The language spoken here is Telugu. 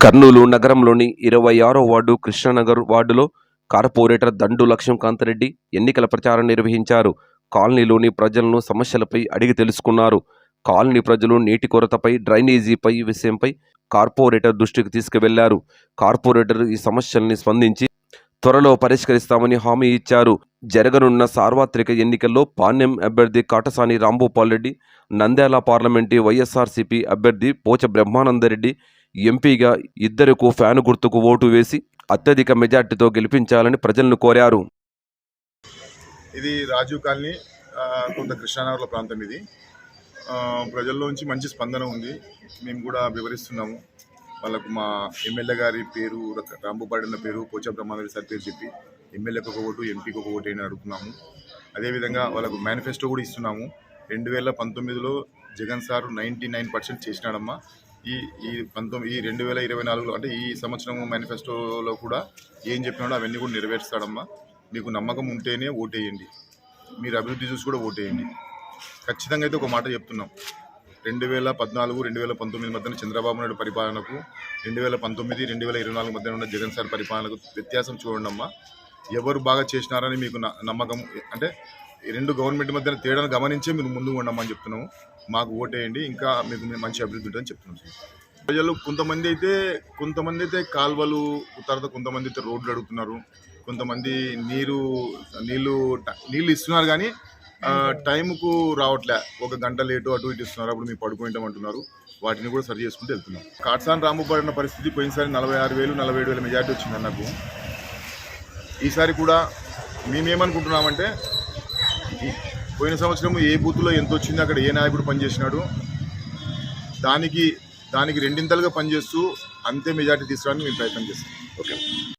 కర్నూలు నగరంలోని ఇరవై ఆరో వార్డు కృష్ణానగర్ వార్డులో కార్పొరేటర్ దండు లక్ష్మీకాంతరెడ్డి ఎన్నికల ప్రచారం నిర్వహించారు. కాలనీలోని ప్రజలను సమస్యలపై అడిగి తెలుసుకున్నారు. కాలనీ ప్రజలు నీటి కొరతపై డ్రైనేజీపై విషయంపై కార్పొరేటర్ దృష్టికి తీసుకువెళ్ళారు. కార్పొరేటర్ ఈ సమస్యల్ని స్పందించి త్వరలో పరిష్కరిస్తామని హామీ ఇచ్చారు. జరగనున్న సార్వత్రిక ఎన్నికల్లో పాణ్యం అభ్యర్థి కాటసాని రాంభూపాల్ రెడ్డి నంద్యాల పార్లమెంటు వైఎస్ఆర్సీపీ అభ్యర్థి పోచ బ్రహ్మానందరెడ్డి ఎంపీగా ఇద్దరుకు ఫ్యాను గుర్తుకు ఓటు వేసి అత్యధిక మెజార్టీతో గెలిపించాలని ప్రజలను కోరారు. ఇది రాజీవ్ కాలనీ కొంత కృష్ణానగర్ల ప్రాంతం ఇది. ప్రజల్లోంచి మంచి స్పందన ఉంది. మేము కూడా వివరిస్తున్నాము. వాళ్ళకు మా ఎమ్మెల్యే గారి పేరు రాంబుపాడిన పేరు పోచా బ్రహ్మాదేవి సార్ పేరు చెప్పి ఎమ్మెల్యేకి ఒక ఓటు ఎంపీకి ఒక ఓటు అని అడుగుతున్నాము. అదేవిధంగా వాళ్ళకు మేనిఫెస్టో కూడా ఇస్తున్నాము. రెండు వేల పంతొమ్మిదిలో Jagan sir ninety nine percent చేసినాడమ్మా. ఈ ఈ పంతొమ్మిది ఈ రెండు వేల ఇరవై నాలుగులో అంటే ఈ సంవత్సరం మేనిఫెస్టోలో కూడా ఏం చెప్పినాడో అవన్నీ కూడా నెరవేరుస్తాడమ్మా. మీకు నమ్మకం ఉంటేనే ఓటేయండి. మీరు అభివృద్ధి చూసి కూడా ఓటేయండి. ఖచ్చితంగా అయితే ఒక మాట చెప్తున్నాం. రెండు వేల పద్నాలుగు రెండు వేల పంతొమ్మిది మధ్యన చంద్రబాబు నాయుడు పరిపాలనకు రెండు వేల పంతొమ్మిది రెండు వేల ఇరవై నాలుగు మధ్యన ఉన్న జగన్ సార్ పరిపాలనకు వ్యత్యాసం చూడండి అమ్మా ఎవరు బాగా చేసినారని మీకు న- నమ్మకం అంటే రెండు గవర్నమెంట్ మధ్యన తేడాను గమనించే మీరు ముందుకు ఉండమని చెప్తున్నాము. మాకు ఓటేయండి ఇంకా మీకు మంచి అభివృద్ధి ఉంటుందని చెప్తున్నాం ప్రజలు కొంతమంది అయితే కొంతమంది అయితే కాల్వలు తర్వాత కొంతమంది అయితే రోడ్లు అడుగుతున్నారు. కొంతమంది నీరు నీళ్ళు నీళ్ళు ఇస్తున్నారు కానీ టైంకు రావట్లే. ఒక గంట లేటు అటు ఇటు ఇస్తున్నారు. అప్పుడు మేము పడుకుంటాం అంటున్నారు వాటిని కూడా సరి చేసుకుంటూ వెళ్తున్నాం. కాట్సాన్ రాముపడిన పరిస్థితి పోయినసారి నలభై ఆరు వేలు నలభై ఏడు వేల మెజార్టీ వచ్చింది నాకు ఈసారి కూడా మేమేమనుకుంటున్నామంటే పోయిన సంవత్సరం ఏ బూత్లో ఎంత వచ్చింది అక్కడ ఏ నాయకుడు పనిచేసినాడు. దానికి దానికి రెండింతలుగా పనిచేస్తూ అంతే మెజార్టీ తీసుకురావడానికి మేము ప్రయత్నం చేస్తాం. ఓకే.